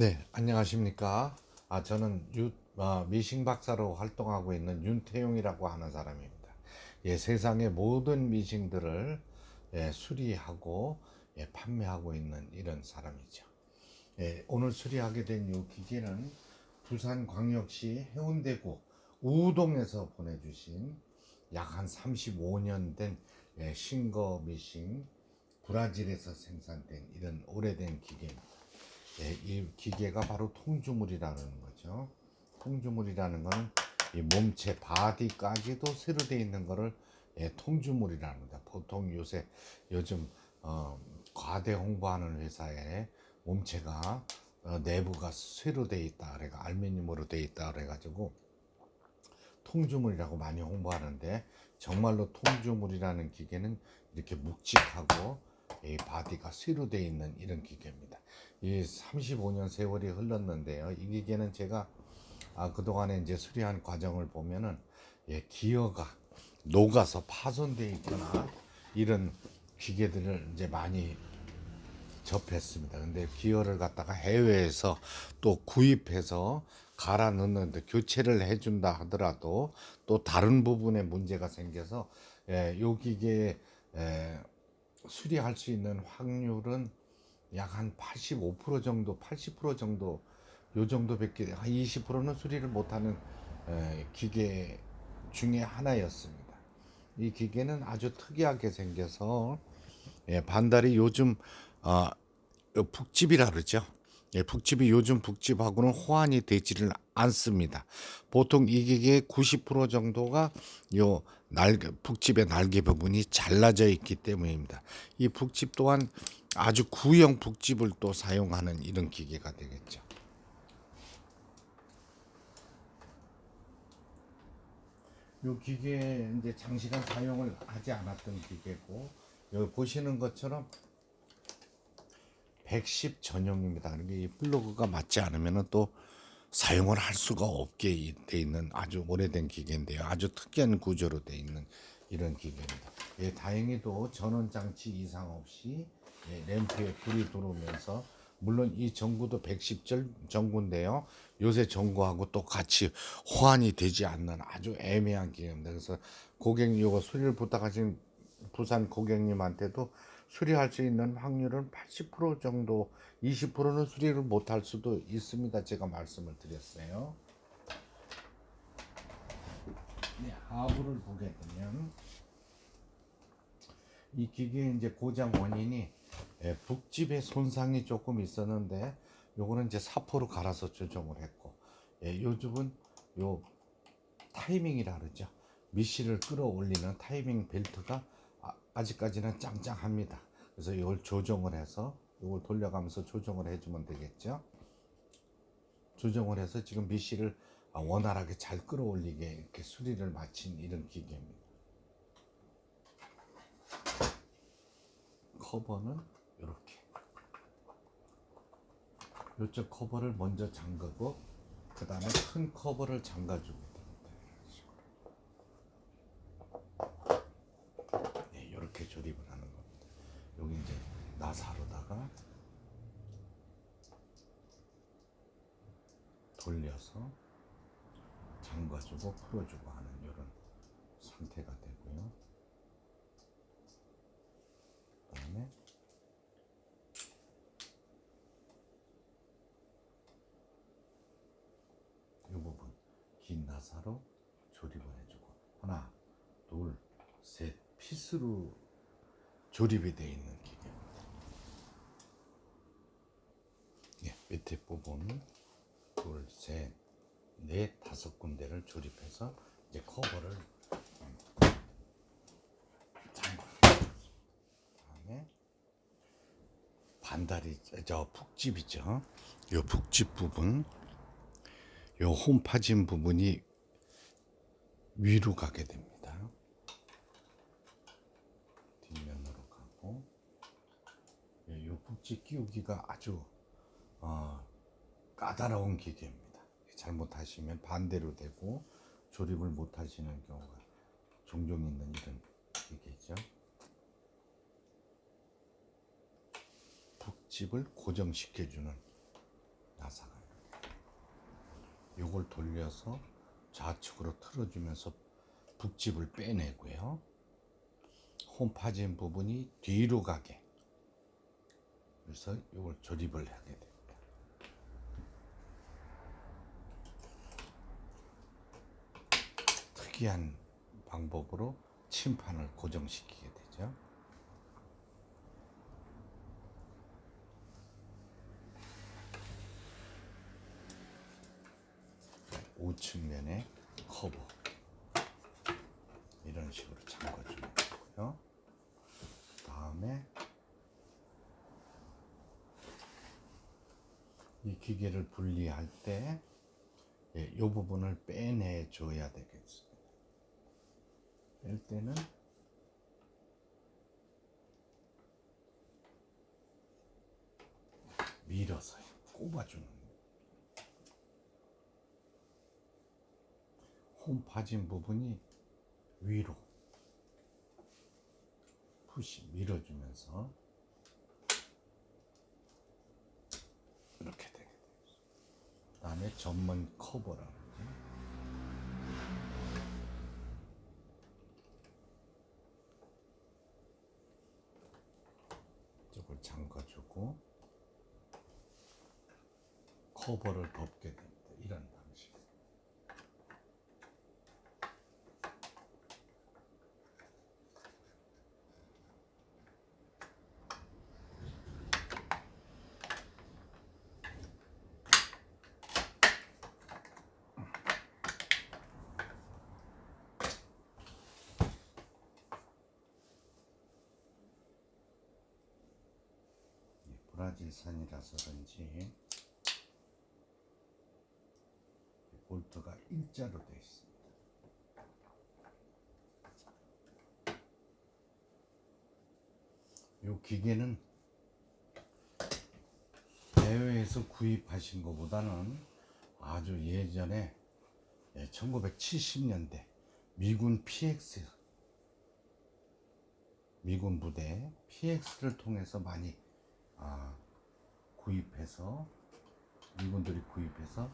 네, 안녕하십니까. 아, 저는 유, 아, 미싱 박사로 활동하고 있는 윤태용이라고 하는 사람입니다. 예, 세상의 모든 미싱들을 예, 수리하고 예, 판매하고 있는 이런 사람이죠. 예, 오늘 수리하게 된 이 기계는 부산광역시 해운대구 우동에서 보내주신 약 한 35년 된 예, 싱거 미싱 브라질에서 생산된 이런 오래된 기계입니다. 예, 이 기계가 바로 통주물이라는 거죠. 통주물이라는 거는 이 몸체 바디까지도 새로 되어 있는 거를 예, 통주물이라는 겁니다. 보통 요새 요즘 어, 과대 홍보하는 회사에 몸체가 어, 내부가 쇠로 되어 있다, 그래가 알루미늄으로 되어 있다, 그래가지고 통주물이라고 많이 홍보하는데 정말로 통주물이라는 기계는 이렇게 묵직하고 이 바디가 쇠로 되어 있는 이런 기계입니다. 이 35년 세월이 흘렀는데요. 이 기계는 제가 아, 그동안에 이제 수리한 과정을 보면은 예, 기어가 녹아서 파손되어 있거나 이런 기계들을 이제 많이 접했습니다. 근데 기어를 갖다가 해외에서 또 구입해서 갈아 넣는데 교체를 해준다 하더라도 또 다른 부분에 문제가 생겨서 예, 요 기계에 에, 수리할 수 있는 확률은 약 한 85% 정도, 80% 정도 요 정도밖에 한 20%는 수리를 못하는 에, 기계 중에 하나였습니다. 이 기계는 아주 특이하게 생겨서 예, 반달이 요즘 아 어, 북집이라 그러죠. 예, 북집이 요즘 북집하고는 호환이 되지를 않습니다. 보통 이 기계의 90% 정도가 요 날개, 북집의 날개 부분이 잘라져 있기 때문입니다. 이 북집 또한 아주 구형 북집을 또 사용하는 이런 기계가 되겠죠. 요 기계 이제 장시간 사용을 하지 않았던 기계고 여기 보시는 것처럼 110 전용입니다. 그러니까 이 플러그가 맞지 않으면 또 사용을 할 수가 없게 돼 있는 아주 오래된 기계인데요. 아주 특이한 구조로 돼 있는 이런 기계입니다. 예, 다행히도 전원 장치 이상 없이 예, 램프에 불이 들어오면서 물론 이 전구도 110절 전구인데요. 요새 전구하고 또 같이 호환이 되지 않는 아주 애매한 기계입니다. 그래서 고객님 이거 수리를 부탁하신 부산 고객님한테도 수리할 수 있는 확률은 80% 정도, 20%는 수리를 못할 수도 있습니다. 제가 말씀을 드렸어요. 네, 하부를 보게 되면 이 기계의 이제 고장 원인이 예, 북집에 손상이 조금 있었는데 요거는 이제 사포로 갈아서 조정을 했고 예, 요즘은 요 타이밍이라 그러죠. 미시를 끌어올리는 타이밍 벨트가 아- 아직까지는 짱짱합니다. 그래서 이걸 조정을 해서 이걸 돌려가면서 조정을 해주면 되겠죠. 조정을 해서 지금 미시를 아, 원활하게 잘 끌어올리게 이렇게 수리를 마친 이런 기계입니다. 커버는 이렇게 이쪽 커버를 먼저 잠그고 그 다음에 큰 커버를 잠가주면 됩니다. 이런 식으로. 네, 이렇게 조립을 하는 겁니다. 여기 이제 나사로다가 돌려서 잠가주고 풀어주고 하는 이런 상태가 되고요. 그 다음에 이 부분 긴 나사로 조립을 해주고 하나, 둘, 셋 피스로 조립이 되어 있는 기계입니다. 예, 밑에 부분 둘, 셋, 넷, 다섯 군데를 조립해서 이제 커버를 음. 다음에 반다리 저 북집이죠. 요 북집 부분, 요 홈 파진 부분이 위로 가게 됩니다. 뒷면으로 가고, 북집 끼우기가 아주 어, 까다로운 기계입니다. 잘못하시면 반대로 되고 조립을 못하시는 경우가 종종 있는 이런 기계죠. 북집을 고정시켜주는 나사가 요걸 돌려서 좌측으로 틀어주면서 북집을 빼내고요. 홈 파진 부분이 뒤로 가게 그래서 이걸 조립을 하게 됩니다. 특이한 방법으로 침판을 고정시키게 되죠. 우측면에 커버 이런 식으로 잠궈주면 되고요. 다음에 이 기계를 분리할 때, 예, 이 부분을 빼내 줘야 되겠습니다. 뺄 때는 밀어서 꼽아주는 홈 파진 부분이 위로 푸시 밀어주면서 이렇게 그다음에 전문 커버라고. 이쪽을 잠가주고 커버를 덮게 됩니다. 이런 방식. 이 브라질산이라서 그런지 이 볼트가 일자로 되어 있습니다. 이 기계는 해외에서 구입하신 것보다는 아주 예전에 1970년대 미군 PX 미군 부대 PX를 통해서 많이 아, 구입해서 미군들이 구입해서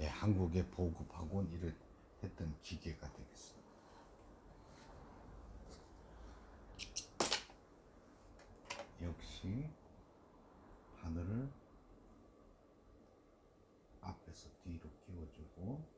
예, 한국에 보급하고 일을 했던 기계가 되겠습니다. 역시 바늘을 앞에서 뒤로 끼워주고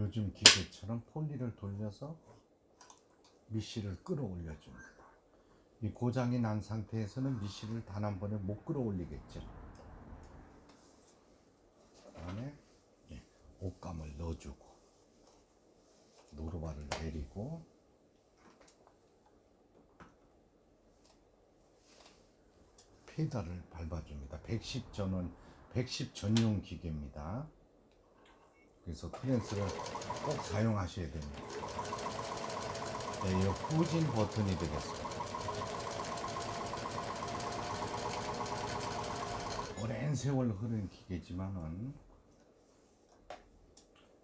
요즘 기계처럼 폴리를 돌려서 미시를 끌어올려 줍니다. 이 고장이 난 상태에서는 미시를 단 한 번에 못 끌어올리겠죠. 그다음에 예, 옷감을 넣어주고 노루발을 내리고 페달을 밟아줍니다. 110 전원, 110 전용 기계입니다. 그래서 클랜스를 꼭 사용하셔야 됩니다. 네, 이 후진 버튼이 되겠습니다. 오랜 세월 흐른 기계지만은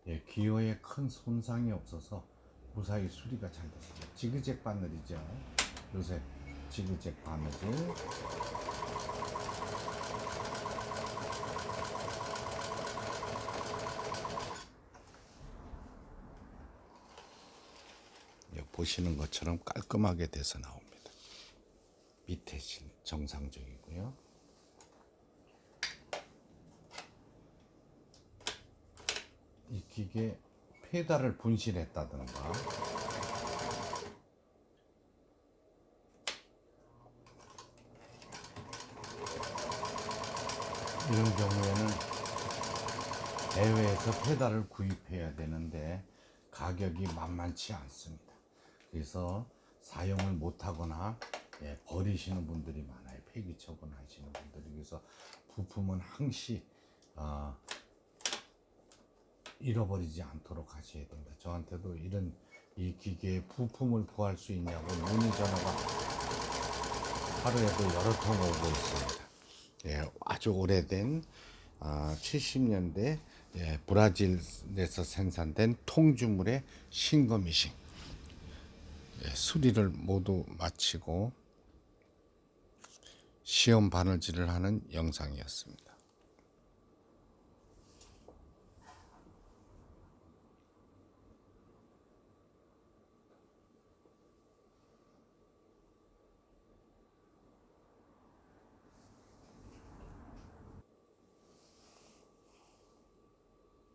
예, 기어에 큰 손상이 없어서 무사히 수리가 잘 됐습니다. 지그잭 바늘이죠. 요새 지그잭 바늘을 보시는 것처럼 깔끔하게 돼서 나옵니다. 밑에 실 정상적이고요. 이 기계 페달을 분실했다든가 이런 경우에는 해외에서 페달을 구입해야 되는데 가격이 만만치 않습니다. 그래서 사용을 못하거나 예, 버리시는 분들이 많아요. 폐기 처분하시는 분들이 그래서 부품은 항시 아, 잃어버리지 않도록 하셔야 됩니다. 저한테도 이런 이 기계의 부품을 구할 수 있냐고 문의 전화가 하루에도 여러 통 오고 있습니다. 예, 아주 오래된 아, 70년대 예, 브라질에서 생산된 통주물의 신거미싱 예, 수리를 모두 마치고 시험 바느질을 하는 영상이었습니다.